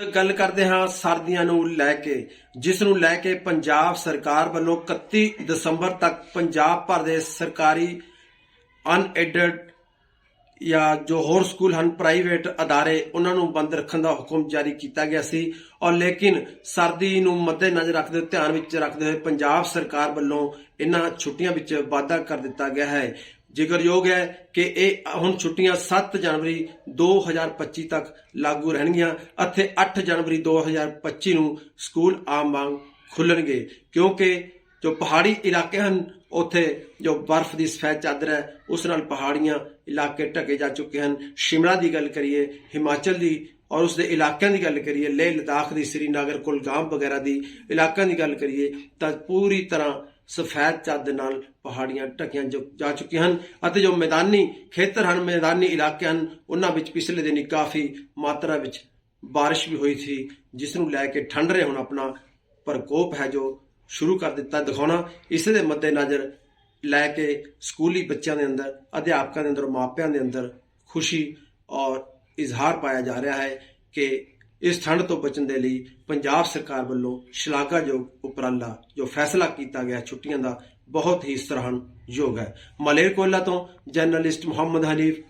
ਗੱਲ ਕਰਦੇ ਹਾਂ ਸਰਦੀਆਂ ਨੂੰ ਲੈ ਕੇ, ਜਿਸ ਨੂੰ ਲੈ ਕੇ ਪੰਜਾਬ ਸਰਕਾਰ ਵੱਲੋਂ 31 ਦਸੰਬਰ ਤੱਕ ਪੰਜਾਬ ਭਰ ਦੇ ਸਰਕਾਰੀ ਅਨਐਡਡ ਜਾਂ ਜੋ ਹੋਰ ਸਕੂਲ ਹਨ ਪ੍ਰਾਈਵੇਟ ਅਦਾਰੇ, ਉਹਨਾਂ ਨੂੰ ਬੰਦ ਰੱਖਣ ਦਾ ਹੁਕਮ ਜਾਰੀ ਕੀਤਾ ਗਿਆ ਸੀ। ਔਰ ਲੇਕਿਨ ਸਰਦੀ ਨੂੰ ਮੱਦੇ ਨਜ਼ਰ ਰੱਖਦੇ ਧਿਆਨ ਵਿੱਚ ਰੱਖਦੇ ਹੋਏ ਪੰਜਾਬ ਸਰਕਾਰ ਵੱਲੋਂ ਇਹਨਾਂ ਛੁੱਟੀਆਂ ਵਿੱਚ ਵਾਧਾ ਕਰ ਦਿੱਤਾ ਗਿਆ ਹੈ। ਜ਼ਿਕਰਯੋਗ ਹੈ ਕਿ ਇਹ ਹੁਣ ਛੁੱਟੀਆਂ 7 ਜਨਵਰੀ 2025 ਤੱਕ ਲਾਗੂ ਰਹਿਣਗੀਆਂ, ਅਤੇ 8 ਜਨਵਰੀ 2025 ਨੂੰ ਸਕੂਲ ਆਮ ਵਾਂਗ ਖੁੱਲਣਗੇ। ਕਿਉਂਕਿ ਜੋ ਪਹਾੜੀ ਇਲਾਕੇ ਹਨ, ਉੱਥੇ ਜੋ ਬਰਫ਼ ਦੀ ਸਫੈਦ ਚਾਦਰ ਹੈ, ਉਸ ਨਾਲ ਪਹਾੜੀਆਂ ਇਲਾਕੇ ਢਕੇ ਜਾ ਚੁੱਕੇ ਹਨ। ਸ਼ਿਮਲਾ ਦੀ ਗੱਲ ਕਰੀਏ, ਹਿਮਾਚਲ ਦੀ ਔਰ ਉਸ ਦੇ ਇਲਾਕਿਆਂ ਦੀ ਗੱਲ ਕਰੀਏ ਲੇਹ ਲਦਾਖ ਦੀ, ਸ੍ਰੀਨਗਰ, ਕੁਲਗਾਮ ਵਗੈਰਾ ਦੀ ਇਲਾਕਿਆਂ ਦੀ ਗੱਲ ਕਰੀਏ, ਤਾਂ ਪੂਰੀ ਤਰ੍ਹਾਂ ਸਫੈਦ ਚਾਦਰ ਨਾਲ ਪਹਾੜੀਆਂ ਢਕੀਆਂ ਜੋ- ਜਾ ਚੁੱਕੀਆਂ ਹਨ ਅਤੇ ਜੋ ਮੈਦਾਨੀ ਖੇਤਰ ਹਨ, ਮੈਦਾਨੀ ਇਲਾਕੇ ਹਨ, ਉਹਨਾਂ ਵਿੱਚ ਪਿਛਲੇ ਦਿਨੀ ਕਾਫੀ ਮਾਤਰਾ ਵਿੱਚ ਬਾਰਿਸ਼ ਵੀ ਹੋਈ ਸੀ, ਜਿਸ ਨੂੰ ਲੈ ਕੇ ਠੰਡ ਰਹੇ ਹੁਣ ਆਪਣਾ ਪ੍ਰਕੋਪ ਹੈ ਜੋ ਸ਼ੁਰੂ ਕਰ ਦਿੱਤਾ ਦਿਖਾਉਣਾ। ਇਸ ਦੇ ਮੱਦੇਨਜ਼ਰ ਲੈ ਕੇ ਸਕੂਲੀ ਬੱਚਿਆਂ ਦੇ ਅੰਦਰ, ਅਧਿਆਪਕਾਂ ਦੇ ਅੰਦਰ, ਮਾਪਿਆਂ ਦੇ ਅੰਦਰ ਖੁਸ਼ੀ ਔਰ ਇਜ਼ਹਾਰ ਪਾਇਆ ਜਾ ਰਿਹਾ ਹੈ ਕਿ ਇਸ ਠੰਡ ਤੋਂ ਬਚਣ ਦੇ ਲਈ ਪੰਜਾਬ ਸਰਕਾਰ ਵੱਲੋਂ ਸ਼ਲਾਘਾਯੋਗ ਉਪਰਾਲਾ, ਜੋ ਫੈਸਲਾ ਕੀਤਾ ਗਿਆ ਛੁੱਟੀਆਂ ਦਾ, ਬਹੁਤ ਹੀ ਸਰਾਹਣਯੋਗ ਹੈ। ਮਲੇਰਕੋਇਲਾ ਤੋਂ ਜਰਨਲਿਸਟ ਮੁਹੰਮਦ ਹਨੀਫ